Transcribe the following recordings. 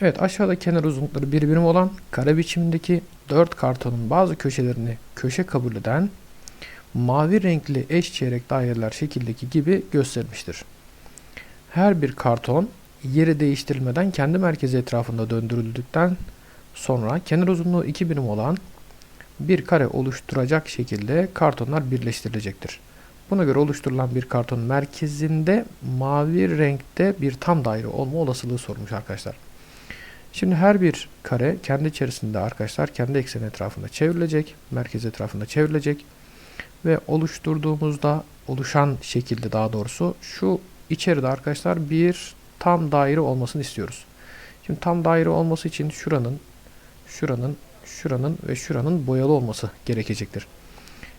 Evet aşağıda kenar uzunlukları bir birim olan kare biçimindeki 4 kartonun bazı köşelerini köşe kabul eden mavi renkli eş çeyrek daireler şekildeki gibi gösterilmiştir. Her bir karton yeri değiştirilmeden kendi merkezi etrafında döndürüldükten sonra kenar uzunluğu 2 birim olan bir kare oluşturacak şekilde kartonlar birleştirilecektir. Buna göre oluşturulan bir karton merkezinde mavi renkte bir tam daire olma olasılığı sormuş arkadaşlar. Şimdi her bir kare kendi içerisinde arkadaşlar kendi ekseni etrafında çevrilecek, merkez etrafında çevrilecek ve oluşturduğumuzda oluşan şekilde daha doğrusu şu içeride arkadaşlar bir tam daire olmasını istiyoruz. Şimdi tam daire olması için şuranın, şuranın, şuranın ve şuranın boyalı olması gerekecektir.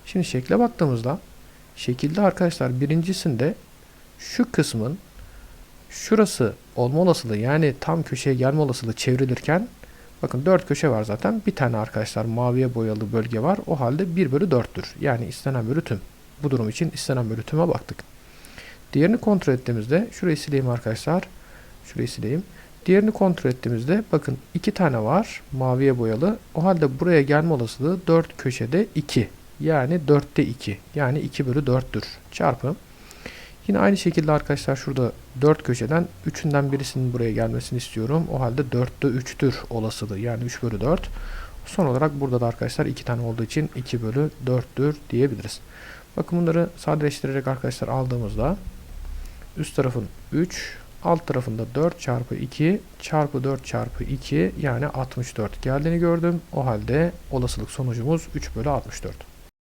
Şimdi şekle baktığımızda şekilde arkadaşlar birincisinde şu kısmın şurası olma olasılığı yani tam köşeye gelme olasılığı çevrilirken bakın 4 köşe var zaten. Bir tane arkadaşlar maviye boyalı bölge var. O halde 1 bölü 4'tür. Yani istenen bölü tüm. Bu durum için istenen bölü tüme baktık. Diğerini kontrol ettiğimizde şurayı sileyim arkadaşlar. Şurayı sileyim. Diğerini kontrol ettiğimizde bakın iki tane var maviye boyalı. O halde buraya gelme olasılığı 4 köşede 2. Yani 4'te 2. Yani 2 bölü 4'tür. Çarpı. Yine aynı şekilde arkadaşlar şurada 4 köşeden 3'ünden birisinin buraya gelmesini istiyorum. O halde 4'te 3'tür olasılığı. Yani 3 bölü 4. Son olarak burada da arkadaşlar 2 tane olduğu için 2 bölü 4'tür diyebiliriz. Bakın bunları sadeleştirerek arkadaşlar aldığımızda üst tarafın 3, alt tarafında 4 çarpı 2 çarpı 4 çarpı 2 yani 64 geldiğini gördüm. O halde olasılık sonucumuz 3 bölü 64.